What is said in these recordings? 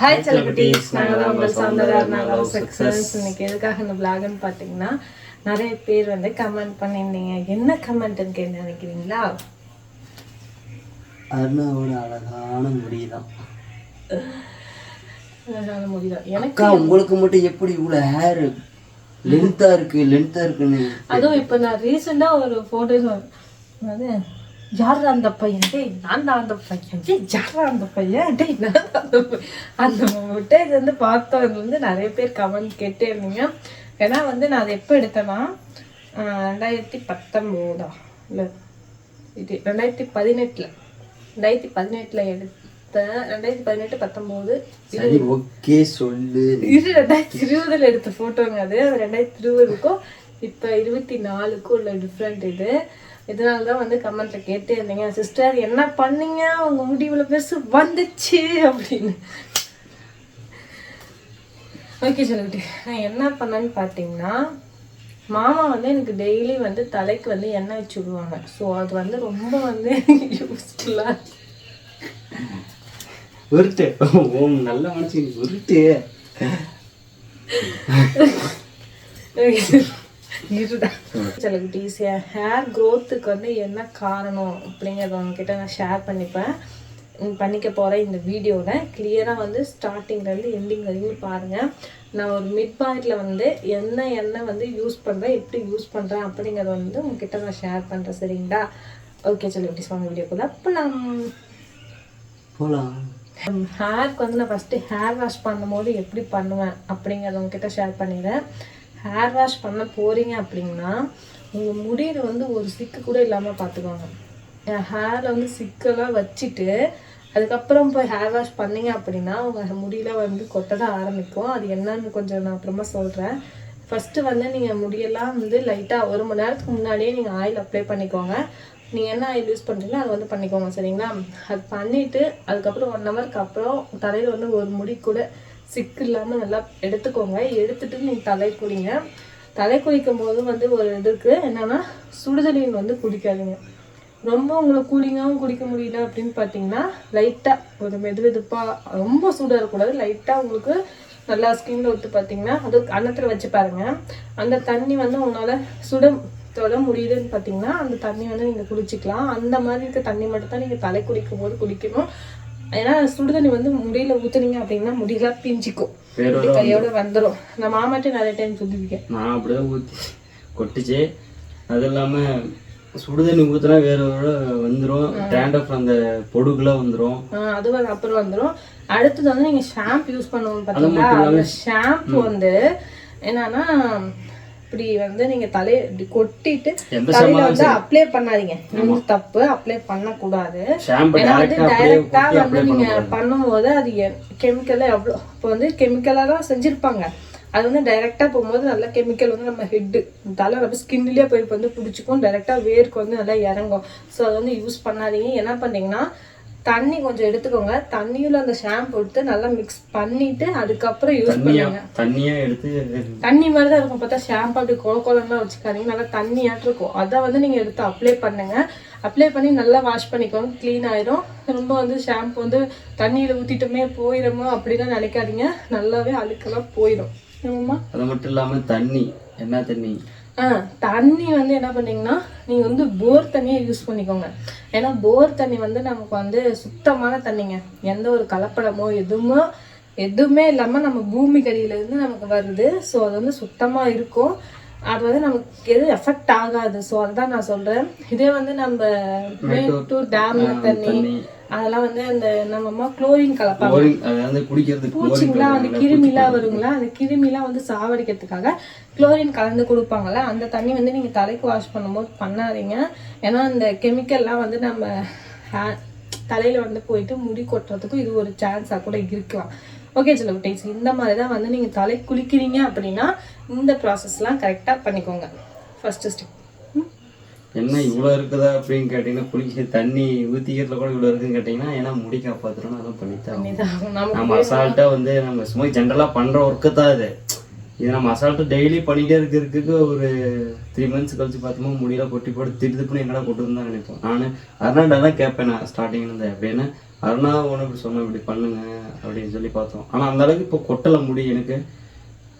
Hi celebrities நாங்கள் தான் உங்கள் நாங்கள் சக்ஸஸ் இன்னைக்கு எதுக்காக இந்த விளாக்னு பார்த்தீங்கன்னா நிறைய பேர் வந்து கமெண்ட் பண்ணியிருந்தீங்க. என்ன கமெண்ட்னு கேட்டு நினைக்கிறீங்களா? அருணாவோட அழகான முடிதான். அழகான முடிதான். எனக்கு உங்களுக்கு மட்டும் எப்படி இவ்வளோ ஹேர் லென்த்தா இருக்கு லென்த்தா இருக்குன்னு அதுவும் இப்போ நான் ரீசெண்டாக ஒரு ஃபோட்டோஸ் அது யார் அந்த பையன்? டேய் நான் தான் அந்த பையன். டேய் யார் அந்த பையன்? டேய் நான் அந்த அந்த ஃபுட்டேஜ் வந்து பார்த்தவங்க வந்து நிறைய பேர் கமெண்ட் கேட்டே இருந்தீங்க ஏன்னா வந்து நான் அதை எப்போ எடுத்தேன்னா ரெண்டாயிரத்தி பத்தொம்போதா? இல்லை இது ரெண்டாயிரத்தி பதினெட்டில். ரெண்டாயிரத்தி பதினெட்டில் எடுத்தேன் ரெண்டாயிரத்தி பதினெட்டு பத்தொம்போது ஓகே சொல்லு. இது ரெண்டாயிரத்தி இருபதுல எடுத்த போட்டோங்க அது. ரெண்டாயிரத்தி இருபதுக்கும் இப்போ இருபத்தி நாலுக்கும் உள்ள டிஃப்ரெண்ட் இது. இதனால தான் வந்து கமெண்ட்ல கேட்டே இருந்தீங்க. சிஸ்டர் என்ன பண்ணீங்க? உங்க முடிவுல பெருசு வந்துச்சு அப்படின்னு. ஓகே சொல்லிட்டு நான் என்ன பண்ணேன்னு பார்த்தீங்கன்னா மாமா வந்து எனக்கு டெய்லி வந்து தலைக்கு வந்து எண்ணெய் வச்சு விடுவாங்க. ஸோ அது வந்து ரொம்ப வந்து யூஸ்ஃபுல்லாக உருட்டு ஓம் நல்ல மனசு உருட்டு செலிபிரிட்டிஸ் என் ஹேர் க்ரோத்துக்கு வந்து என்ன காரணம் அப்படிங்கிறத உங்ககிட்ட நான் ஷேர் பண்ணிப்பேன். பண்ணிக்க போகிறேன் இந்த வீடியோவில் கிளியராக வந்து ஸ்டார்டிங்லேருந்து எண்டிங் வரைக்கும் பாருங்கள் நான் ஒரு மிட் பாயிண்டில் வந்து என்ன எண்ணெய் வந்து யூஸ் பண்ணுறேன் எப்படி யூஸ் பண்ணுறேன் அப்படிங்கிறத வந்து உங்ககிட்ட நான் ஷேர் பண்ணுறேன் சரிங்களா? ஓகே செலிபிரிட்டிஸ் வாங்க வீடியோக்குள்ள அப்போ நான் போலாம் ஹேருக்கு வந்து நான் ஃபஸ்ட்டு ஹேர் வாஷ் பண்ணும்போது எப்படி பண்ணுவேன் அப்படிங்கிறத உங்ககிட்ட ஷேர் பண்ணிடுறேன். ஹேர் வாஷ் பண்ண போகிறீங்க அப்படின்னா உங்கள் முடியில் வந்து ஒரு சிக்கு கூட இல்லாமல் பார்த்துக்கோங்க என் ஹேரில் வந்து சிக்கெல்லாம் வச்சுட்டு அதுக்கப்புறம் போய் ஹேர் வாஷ் பண்ணீங்க அப்படின்னா உங்கள் முடியில வந்து கொட்ட தான் ஆரம்பிக்கும். அது என்னன்னு கொஞ்சம் நான் அப்புறமா சொல்கிறேன் ஃபஸ்ட்டு வந்து நீங்கள் முடியெல்லாம் வந்து லைட்டாக ஒரு மணி நேரத்துக்கு முன்னாடியே நீங்கள் ஆயில் அப்ளை பண்ணிக்கோங்க. நீங்கள் என்ன ஆயில் யூஸ் பண்ணுறீங்களோ அதை வந்து பண்ணிக்கோங்க சரிங்களா? அது பண்ணிவிட்டு அதுக்கப்புறம் ஒன் ஹவருக்கு அப்புறம் தலையில் வந்து ஒரு முடி கூட சிக்கு இல்லாமல் நல்லா எடுத்துக்கோங்க. எடுத்துட்டு நீங்கள் தலை குளிங்க தலை குளிக்கும் போது வந்து ஒரு இது இருக்குது என்னென்னா சுடுதண்ணீர் வந்து குடிக்காதீங்க. ரொம்ப உங்களை கூலிங்காகவும் குடிக்க முடியல அப்படின்னு பார்த்தீங்கன்னா லைட்டாக ஒரு மெது வெதுப்பாக ரொம்ப சூடாக இருக்கக்கூடாது. லைட்டாக உங்களுக்கு நல்லா ஸ்கின்ல விட்டு பார்த்தீங்கன்னா அது அன்னத்தில் வச்சு பாருங்க. அந்த தண்ணி வந்து உங்களால் சுட தொட முடியுதுன்னு பார்த்தீங்கன்னா அந்த தண்ணி வந்து நீங்கள் குளிச்சிக்கலாம் அந்த மாதிரி இருக்க தண்ணி மட்டும் தான் நீங்கள் தலை குளிக்கும் போது குடிக்கணும். ஏன்னா சுடுதண்ணி வந்து முடியல ஊற்றுனீங்க அப்படின்னா முடியெல்லாம் பிஞ்சிக்கும். கையோட வந்துடும் நான் மாமாட்டே நிறைய டைம் சொல்லியிருக்கேன் நான் அப்படிதான் ஊற்றி கொட்டுச்சு. அது இல்லாமல் சுடுதண்ணி ஊற்றினா வேற ஒரு வந்துடும் டேண்டப் அந்த பொடுகுலாம் வந்துடும் அது வந்து அப்புறம் வந்துடும் அடுத்தது வந்து நீங்க ஷாம்பு யூஸ் பண்ணுவோம் பாத்தீங்களா அந்த ஷாம்பு வந்து என்னன்னா இப்படி வந்து நீங்க தலைய கொட்டிட்டு தலையில வந்து அப்ளை பண்ணாதீங்க. தப்பு அப்ளை பண்ணக்கூடாது. ஏன்னா வந்து டேரெக்டாக டைரக்டா வந்து நீங்க பண்ணும்போது அது கெமிக்கல் எவ்வளோ இப்போ வந்து கெமிக்கலா தான் செஞ்சிருப்பாங்க. அது வந்து டைரக்டா போகும்போது நல்ல கெமிக்கல் வந்து நம்ம ஹெட்டு தலை நம்ம ஸ்கின்லயே போய் வந்து பிடிச்சிக்கும். டைரக்டா வேர்க்கு வந்து நல்லா இறங்கும். ஸோ அதை வந்து யூஸ் பண்ணாதீங்க. என்ன பண்ணீங்கன்னா தண்ணி கொஞ்சம் எடுத்துக்கோங்க. தண்ணியில அந்த ஷாம்பு எடுத்து நல்லா மிக்ஸ் பண்ணிட்டு அதுக்கப்புறம் யூஸ் பண்ணுங்க. தண்ணியா எடுத்து? தண்ணி மாதிரி தான் இருக்கும். பார்த்தா ஷாம்பு அப்படி கோல கோலம்லாம் வச்சுக்காதீங்க. நல்லா தண்ணியாட்டு இருக்கும். அதை வந்து நீங்கள் எடுத்து அப்ளை பண்ணுங்க. அப்ளை பண்ணி நல்லா வாஷ் பண்ணிக்கோங்க. க்ளீன் ஆயிரும். ரொம்ப வந்து ஷாம்பு வந்து தண்ணியில் ஊற்றிட்டோமே போயிடுமோ அப்படிலாம் நினைக்காதீங்க. நல்லாவே அழுக்கெல்லாம் போயிடும் அது மட்டும் இல்லாம தண்ணி. என்ன தண்ணி? ஆ தண்ணி வந்து என்ன பண்ணீங்கன்னா நீங்கள் வந்து போர் தண்ணியை யூஸ் பண்ணிக்கோங்க. ஏன்னா போர் தண்ணி வந்து நமக்கு வந்து சுத்தமான தண்ணிங்க. எந்த ஒரு கலப்படமோ எதுவுமோ எதுவுமே இல்லாமல் நம்ம பூமி கடியிலேருந்து நமக்கு வருது. ஸோ அது வந்து சுத்தமாக இருக்கும். அது வந்து நமக்கு எதுவும் எஃபெக்ட் ஆகாது. ஸோ அதுதான் நான் சொல்கிறேன் இதே வந்து நம்ம மேட்டூர் டேம்ல தண்ணி. அதெல்லாம் வந்து அந்த நம்ம அம்மா குளோரின் கலப்பாங்க. குடிக்கிறதுக்கு பூச்சிங்களாம் அந்த கிருமிலாம் வருங்களா அந்த கிருமிலாம் வந்து சாவடிக்கிறதுக்காக குளோரின் கலந்து கொடுப்பாங்கல்ல அந்த தண்ணி வந்து நீங்கள் தலைக்கு வாஷ் பண்ணும்போது பண்ணாதீங்க. ஏன்னா அந்த கெமிக்கல்லாம் வந்து நம்ம ஹே- தலையில வந்து போயிட்டு முடி கொட்டுறதுக்கும் இது ஒரு சான்ஸாக கூட இருக்கலாம். ஓகே சில டேஸ் இந்த மாதிரி தான் வந்து நீங்கள் தலை குளிக்கிறீங்க அப்படின்னா இந்த ப்ராசஸ்லாம் கரெக்டாக பண்ணிக்கோங்க. ஃபர்ஸ்ட் ஸ்டெப் என்ன இவ்வளோ இருக்குதா அப்படின்னு கேட்டிங்கன்னா குளிக்க தண்ணி ஊற்றிக்கிறதுல கூட இவ்வளோ இருக்குன்னு கேட்டிங்கன்னா ஏன்னா முடி காப்பாற்றுறோம் அதெல்லாம் பண்ணித்தான் நம்ம அசால்ட்டாக வந்து நம்ம சும்மா ஜென்ரலாக பண்ணுற ஒர்க்கு தான் இது இது நம்ம அசால்ட்டாக டெய்லி பண்ணிகிட்டே இருக்கிறதுக்கு ஒரு த்ரீ மந்த்ஸ் கழிச்சு பார்த்தோமா முடியல கொட்டி போட்டு திட்டு திப்புன்னு என்னடா கொட்டுருன்னு தான் நினைப்போம். நான் அருணாண்டா தான் கேட்பேன் நான் ஸ்டார்டிங் இருந்து. அப்படின்னு அருணா ஒன்று இப்படி சொன்னோம் இப்படி பண்ணுங்க அப்படின்னு சொல்லி பார்த்தோம். ஆனால் அந்த அளவுக்கு இப்போ கொட்டலை முடி எனக்கு.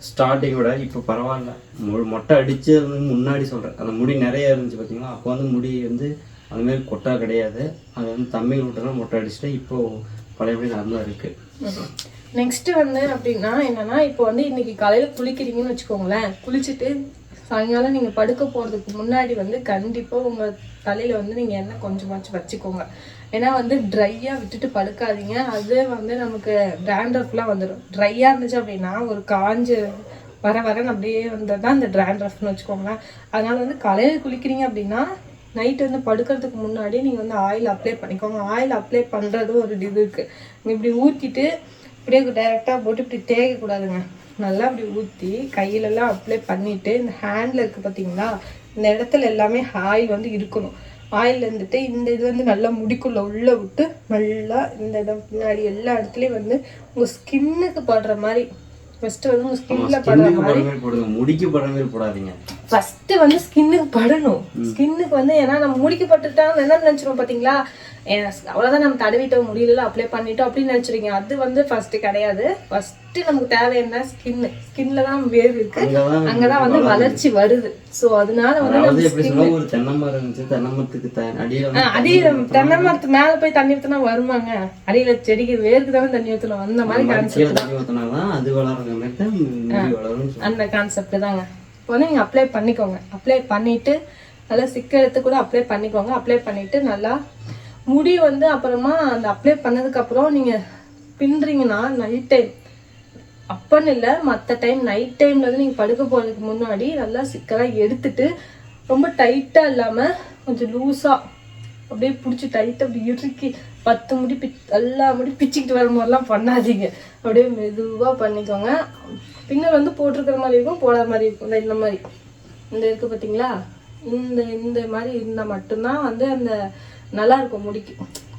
ஸ்டார்டிங்கோட இப்போ பரவாயில்ல. மு மொட்டை அடிச்சு வந்து முன்னாடி சொல்கிறேன் அந்த முடி நிறைய இருந்துச்சு பார்த்தீங்களா அப்போ வந்து முடி வந்து அந்த மாதிரி கொட்டா கிடையாது. அது வந்து தம்பி விட்டுலாம் மொட்டை அடிச்சுட்டு இப்போ பழையபடி நல்லா இருக்குது நெக்ஸ்ட் வந்து அப்படின்னா என்னன்னா இப்போ வந்து இன்னைக்கு காலையில குளிக்கிறீங்கன்னு வச்சுக்கோங்களேன். குளிச்சுட்டு சாயங்காலம் நீங்க படுக்க போறதுக்கு முன்னாடி வந்து கண்டிப்பா உங்க தலையில வந்து நீங்க எண்ணெய் கொஞ்சமாச்சும் வச்சுக்கோங்க. ஏன்னா வந்து ட்ரையாக விட்டுட்டு படுக்காதீங்க. அது வந்து நமக்கு டேண்ட்ரஃப்லாம் வந்துடும் ட்ரையாக இருந்துச்சு அப்படின்னா ஒரு காஞ்ச வர வரன்னு அப்படியே வந்தது தான் இந்த டேண்ட்ரஃப்னு வச்சுக்கோங்களேன். அதனால வந்து காலையில குளிக்கிறீங்க அப்படின்னா நைட் வந்து படுக்கிறதுக்கு முன்னாடி நீங்கள் வந்து ஆயில் அப்ளை பண்ணிக்கோங்க. ஆயில் அப்ளை பண்ணுறது ஒரு இது இருக்குது இப்படி ஊற்றிட்டு இப்படியே டைரெக்டாக போட்டு இப்படி தேய்க்கக்கூடாதுங்க. நல்லா அப்படி ஊற்றி கையிலலாம் அப்ளை பண்ணிவிட்டு இந்த ஹேண்டில் இருக்குது பார்த்தீங்களா இந்த இடத்துல எல்லாமே ஆயில் வந்து இருக்கணும். ஆயில் இருந்துட்டு இந்த இது வந்து நல்லா முடிக்குள்ள உள்ளே விட்டு நல்லா இந்த இடம் பின்னாடி எல்லா இடத்துலையும் வந்து உங்கள் ஸ்கின்னுக்கு படுற மாதிரி. ஃபஸ்ட்டு வந்து உங்கள் ஸ்கின்ல படுற மாதிரி. போடுங்க முடிக்கு படுற மாதிரி போடாதீங்க. ஃபர்ஸ்ட் வந்து ஸ்கின்னுக்கு படணும். ஸ்கின்னுக்கு வந்து ஏன்னா நம்ம முடிக்கு பட்டுட்டா என்ன நினைச்சிருவோம் பாத்தீங்களா? அவ்வளவுதான் நம்ம தடவிட்டோம் முடியல அப்ளை பண்ணிட்டோம் அப்படின்னு நினைச்சிருக்கீங்க அது வந்து ஃபர்ஸ்ட் கிடையாது. ஃபர்ஸ்ட் நமக்கு தேவை என்ன ஸ்கின் ஸ்கின்ல தான் வேர் இருக்கு. அங்கதான் வந்து வளர்ச்சி வருது. சோ அதனால வந்து ஒரு தென்னை மரம் இருந்துச்சு தென்னை மரத்துக்கு அடியில தென்னை மரத்து மேல போய் தண்ணி ஊத்துனா வருமாங்க? அடியில செடிக்கு வேருக்கு தானே தண்ணி ஊத்தணும். அந்த மாதிரி கான்செப்ட் தண்ணி ஊத்தினாதான் அது வளரும் அந்த கான்செப்ட் தாங்க. இப்போ வந்து அப்ளை பண்ணிக்கோங்க. அப்ளை பண்ணிட்டு நல்லா சிக்க எடுத்து கூட அப்ளை பண்ணிக்கோங்க. அப்ளை பண்ணிட்டு நல்லா முடி வந்து அப்புறமா அந்த அப்ளை பண்ணதுக்கப்புறம் நீங்கள் பின்னுறீங்கன்னா நைட் டைம் அப்பன்னு இல்லை மற்ற டைம் நைட் டைம்ல வந்து நீங்கள் படுக்க போகிறதுக்கு முன்னாடி நல்லா சிக்கலாக எடுத்துட்டு ரொம்ப டைட்டாக இல்லாமல் கொஞ்சம் லூஸாக அப்படியே பிடிச்சி டைட்டாக அப்படி இறுக்கி பத்து முடி பி எல்லா முடி பிச்சுக்கிட்டு வர மாதிரிலாம் பண்ணாதீங்க. அப்படியே மெதுவாக பண்ணிக்கோங்க. பின்னர் வந்து போட்டிருக்கிற மாதிரி இருக்கும் போடாத மாதிரி இருக்கும். இந்த இந்த மாதிரி. இந்த இருக்கு பார்த்தீங்களா இந்த இந்த மாதிரி இருந்தால் மட்டும்தான் வந்து அந்த நல்லா இருக்கும் முடிக்கு.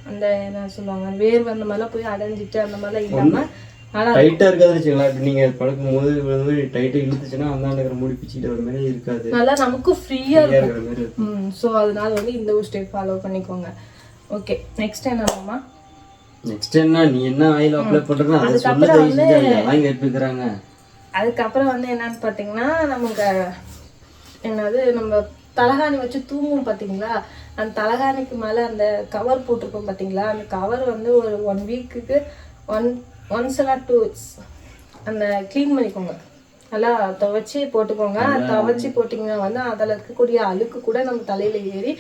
அந்த என்ன சொல்லுவாங்க வேர்வை அந்த மாதிரிலாம் போய் அடைஞ்சிட்டு அந்த மாதிரிலாம் இல்லாமல் டைட்டா இருக்காதுன்னு வச்சுக்கலாம் இப்ப நீங்க படுக்கும் போது வந்து டைட்டா இழுத்துச்சுன்னா அந்த இருக்கிற முடி பிச்சுக்கிட்டு வர மாதிரி இருக்காது. நல்லா நமக்கு ஃப்ரீயாக ஃப்ரீயா இருக்கிற மாதிரி இருக்கும். ஸோ அதனால வந்து இந்த ஒரு ஸ்டெப் ஃபாலோ பண்ணிக்கோங்க. ஓகே நெக்ஸ்ட் என்னம்மா நெக்ஸ்ட் என்ன? நீ என்ன ஆயில் அப்ளை பண்றன்னு அதை சொல்ல அதெல்லாம் கேட்டுக்கிறாங்க அதுக்கப்புறம் வந்து என்னன்னு பார்த்தீங்கன்னா நமக்கு என்னது நம்ம தலகாணி வச்சு தூங்குவோம் பார்த்தீங்களா அந்த தலகாணிக்கு மேலே அந்த கவர் போட்டிருக்கோம் பார்த்தீங்களா அந்த கவர் வந்து ஒரு ஒன் வீக்குக்கு ஒன் ஒன்ஸ் எல்லாம் டூ அந்த க்ளீன் பண்ணிக்கோங்க. நல்லா துவைச்சி போட்டுக்கோங்க. துவைச்சி போட்டிங்கன்னா வந்து அதில் இருக்கக்கூடிய அழுக்கு கூட நம்ம தலையில் ஏறி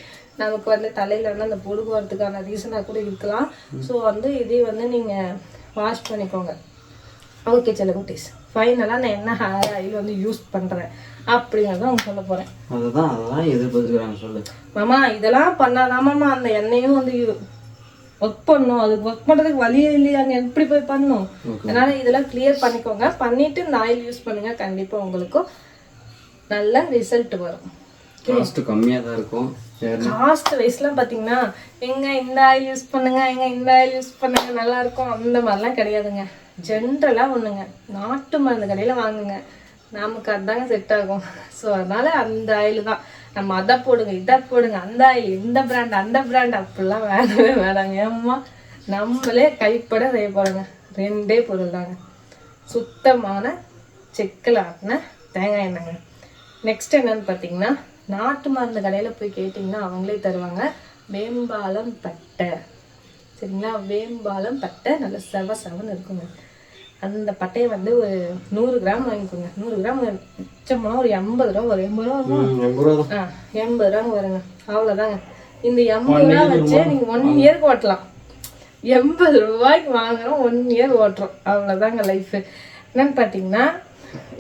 நமக்கு வந்து தலையில் வந்து அந்த பொடுகு வரதுக்கான ரீசனாக கூட இருக்கலாம். ஸோ வந்து இதே வந்து நீங்கள் வாஷ் பண்ணிக்கோங்க. ஓகே செல்லகுட்டீஸ் ஃபைனலாக நான் என்ன ஹேர் ஆயில் வந்து யூஸ் பண்ணுறேன் அப்படிங்கிறத அவங்க சொல்ல போகிறேன் அதுதான் அதெல்லாம் எதிர்பார்த்துக்கிறாங்க சொல்லு. மாமா இதெல்லாம் பண்ணாதாமாம்மா அந்த எண்ணெயும் வந்து ஒர்க் பண்ணும் அது ஒர்க் பண்ணுறதுக்கு வழியே இல்லையாங்க. எப்படி போய் பண்ணும் அதனால இதெல்லாம் கிளியர் பண்ணிக்கோங்க. பண்ணிட்டு இந்த ஆயில் யூஸ் பண்ணுங்க. கண்டிப்பாக உங்களுக்கும் நல்ல ரிசல்ட் வரும். காஸ்ட் கம்மியா தான் இருக்கும். காஸ்ட் வைஸ்லாம் பார்த்தீங்கன்னா எங்க இந்த ஆயில் யூஸ் பண்ணுங்க எங்க இந்த ஆயில் யூஸ் பண்ணுங்க நல்லா இருக்கும். அந்த மாதிரிலாம் கிடையாதுங்க. ஜென்ரலாக ஒண்ணுங்க. நாட்டு மருந்து கடையில் வாங்குங்க. நமக்கு அதாங்க செட் ஆகும். ஸோ அதனால அந்த ஆயில் தான். நம்ம அதை போடுங்க இதை போடுங்க அந்த இந்த பிராண்ட் அந்த பிராண்ட் அப்படிலாம் வேணவே வேணாங்க. ஏம்மா? நம்மளே கைப்பட செய்ய போகிறோங்க ரெண்டே பொருள் தாங்க. சுத்தமான செக்கில் ஆட்டின தேங்காய் எண்ணெய்ங்க. நெக்ஸ்ட் என்னன்னு பார்த்தீங்கன்னா நாட்டு மருந்து கடையில் போய் கேட்டிங்கன்னா அவங்களே தருவாங்க. வேம்பாலம் பட்டை. சரிங்களா? வேம்பாலம் பட்டை நல்ல செவ செவன்னு இருக்குங்க. அந்த பட்டையை வந்து ஒரு நூறு கிராம் வாங்கிக்கோங்க. நூறு கிராம் மிச்சம்னா ஒரு எண்பது ரூபா வரும். எண்பது ரூபா வருமா? எண்பது ரூபா ஆ எண்பது ரூபாங்க வருங்க. அவ்வளோதாங்க இந்த எண்பது ரூபா வச்சு நீங்கள் ஒன் இயர்க்கு ஓட்டலாம். எண்பது ரூபாய்க்கு வாங்குறோம் ஒன் இயர் ஓட்டுறோம். அவ்வளோதாங்க லைஃபு என்னன்னு பார்த்தீங்கன்னா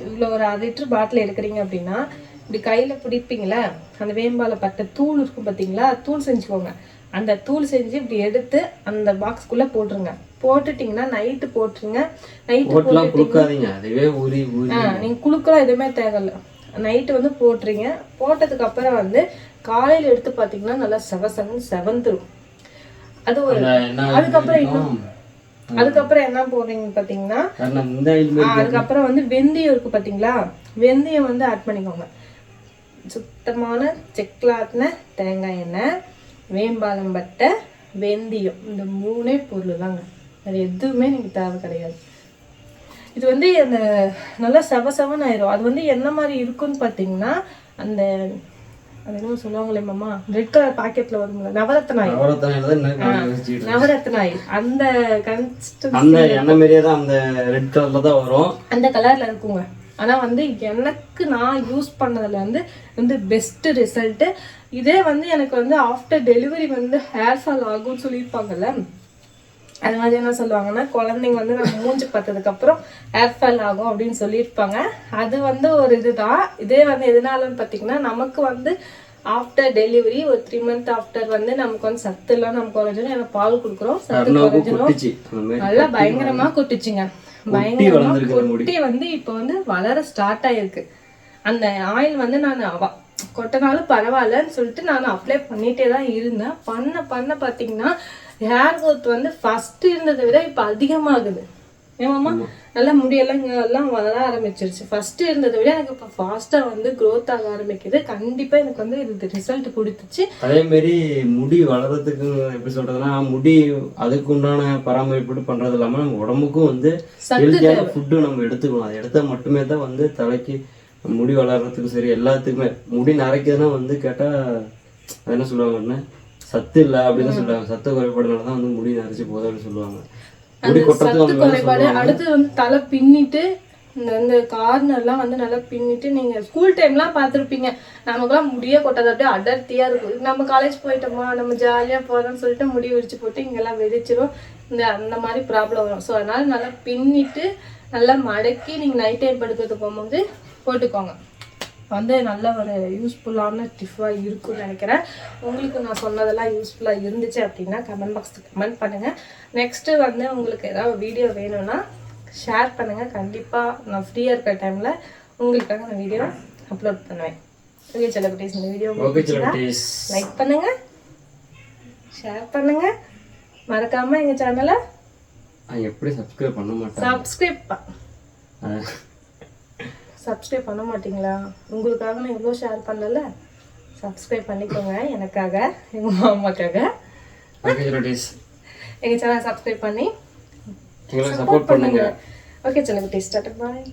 இவ்வளோ ஒரு அரை லிட்டர் பாட்டில் எடுக்கிறீங்க அப்படின்னா இப்படி கையில் பிடிப்பீங்களே? அந்த வேம்பால பட்டை தூள் இருக்கும் பார்த்தீங்களா தூள் செஞ்சுக்கோங்க. அந்த தூள் செஞ்சு இப்படி எடுத்து அந்த பாக்ஸ்க்குள்ளே போட்டுருங்க. போட்டுட்டிங்கன்னா நைட்டு போட்டுருங்க. நைட்டு ஆ நீங்கள் குளுக்கெல்லாம் எதுவுமே தேவையில்ல. நைட்டு வந்து போட்டுறீங்க போட்டதுக்கு அப்புறம் வந்து காலையில் எடுத்து பார்த்தீங்கன்னா நல்லா செவ செவன் செவந்துரும். அது ஒரு அதுக்கப்புறம் இன்னும் அதுக்கப்புறம் என்ன போடுறீங்கன்னு பார்த்தீங்கன்னா அதுக்கப்புறம் வந்து வெந்தயம் இருக்கு பார்த்தீங்களா வெந்தயம் வந்து ஆட் பண்ணிக்கோங்க. சுத்தமான ஆட்டின தேங்காய் எண்ணெய் வேம்பாலம் பட்டை வெந்தயம். இந்த மூணே பொருள் தாங்க வேறு எதுவுமே நீங்கள் தேவை கிடையாது. இது வந்து அந்த நல்லா செவ செவன் ஆயிரும். அது வந்து என்ன மாதிரி இருக்குன்னு பார்த்தீங்கன்னா அந்த அது என்ன சொல்லுவாங்களே மாமா ரெட் கலர் பாக்கெட்ல வரும்ல நவரத்ன ஆயில். நவரத்தனையில தான் என்ன காலையில வச்சுக்கிட்டு நவரத்ன ஆயில். அந்த கன்ஸ்ட் அந்த எண்ணெய் மாரியே தான் அந்த ரெட் கலர்ல தான் வரும். அந்த கலர்ல இருக்குங்க. ஆனா வந்து எனக்கு நான் யூஸ் பண்ணதுல வந்து வந்து பெஸ்ட் ரிசல்ட்டு இதே வந்து எனக்கு வந்து ஆஃப்டர் டெலிவரி வந்து ஹேர் ஃபால் ஆகும்னு சொல்லியிருப்பாங்கல்ல அது மாதிரி என்ன சொல்லுவாங்கன்னா குழந்தைங்க வந்து நம்ம மூஞ்சி பார்த்ததுக்கு அப்புறம் ஹேர் ஃபால் ஆகும் அப்படின்னு சொல்லியிருப்பாங்க. அது வந்து ஒரு இதுதான். இதே வந்து எதனாலன்னு பார்த்தீங்கன்னா நமக்கு வந்து ஆஃப்டர் டெலிவரி ஒரு த்ரீ மந்த் ஆஃப்டர் வந்து நமக்கு வந்து சத்து எல்லாம் நமக்கு குறைஞ்சிடும் ஏன்னா பால் கொடுக்குறோம். சத்து மாதிரி நல்லா பயங்கரமா கொட்டுச்சுங்க. கொட்டி பயங்கரமா கொட்டி வந்து இப்போ வந்து வளர ஸ்டார்ட் ஆயிருக்கு. அந்த ஆயில் வந்து நான் கொட்டினாலும் பரவாயில்லன்னு சொல்லிட்டு நான் அப்ளை பண்ணிட்டே தான் இருந்தேன். பண்ண பண்ண பார்த்தீங்கன்னா ஹேர் growth வந்து ஃபர்ஸ்ட் இருந்ததை விட இப்போ அதிகமாகுது. ஏமாமா நல்லா முடியெல்லாம் எல்லாம் வளர ஆரம்பிச்சிருச்சு. ஃபர்ஸ்ட் இருந்ததை விட எனக்கு இப்போ ஃபாஸ்ட்டாக வந்து growth ஆக ஆரம்பிக்குது. கண்டிப்பாக எனக்கு வந்து இது ரிசல்ட் கொடுத்துச்சு. அதே மாதிரி முடி வளர்றதுக்கு எப்படி சொல்றதுன்னா முடி அதுக்கு உண்டான பராமரிப்பு பண்றது இல்லாம நம்ம உடம்புக்கும் வந்து ஹெல்த்தியான ஃபுட்டு நம்ம எடுத்துக்கணும். அதை எடுத்தா மட்டுமே தான் வந்து தலைக்கு முடி வளர்றதுக்கும் சரி எல்லாத்துக்குமே முடி நரைக்குதுன்னா வந்து கேட்டா அது என்ன சொல்லுவாங்கன்னு சத்து இல்லை அப்படின்னு சொல்லுவாங்க சத்து குறைபாடுனால தான் வந்து முடி நரைச்சு போகுது அப்படின்னு சொல்லுவாங்க. சத்து குறைபாடு. அடுத்து வந்து தலை பின்னிட்டு இந்த கார்னர்லாம் வந்து நல்லா பின்னிட்டு நீங்க ஸ்கூல் டைம்லாம் பார்த்துருப்பீங்க. நமக்குலாம் முடியே கொட்டது. அப்படியே அடர்த்தியா இருக்கும். நம்ம காலேஜ் போயிட்டோமா நம்ம ஜாலியா போறோம்னு சொல்லிட்டு முடி விரிச்சு போட்டு இங்கெல்லாம் வெடிச்சிரும். இந்த அந்த மாதிரி ப்ராப்ளம் வரும். ஸோ அதனால நல்லா பின்னிட்டு நல்லா மடக்கி நீங்க நைட் டைம் படுக்கிறதுக்கு போகும்போது போட்டுக்கோங்க. வந்து நல்ல ஒரு யூஸ்ஃபுல்லான டிஃபாக இருக்கும்னு நினைக்கிறேன். உங்களுக்கு நான் சொன்னதெல்லாம் யூஸ்ஃபுல்லாக இருந்துச்சு அப்படின்னா கமெண்ட் பாக்ஸில் கமெண்ட் பண்ணுங்கள் நெக்ஸ்ட்டு வந்து உங்களுக்கு ஏதாவது வீடியோ வேணும்னா ஷேர் பண்ணுங்கள் கண்டிப்பாக நான் ஃப்ரீயாக இருக்கிற டைமில் உங்களுக்காக நான் வீடியோ அப்லோட் பண்ணுவேன். ஓகே சில குட்டீஸ் இந்த வீடியோ லைக் பண்ணுங்கள் ஷேர் பண்ணுங்கள் மறக்காமல் எங்கள் சேனலை எப்படி சப்ஸ்கிரைப் பண்ண மாட்டாங்க சப்ஸ்கிரைப் சப்ஸ்கிரைப் பண்ண மாட்டீங்களா? உங்களுக்காக நான் இவ்வளோ ஷேர் பண்ணல. சப்ஸ்கிரைப் பண்ணிக்கோங்க. எனக்காக எங்கள் மாமாக்காக. எங்கள் சேனல் சப்ஸ்கிரைப் பண்ணி சப்போர்ட் பண்ணுங்க. ஓகே சொல்லுங்க டேஸ்ட் பாய்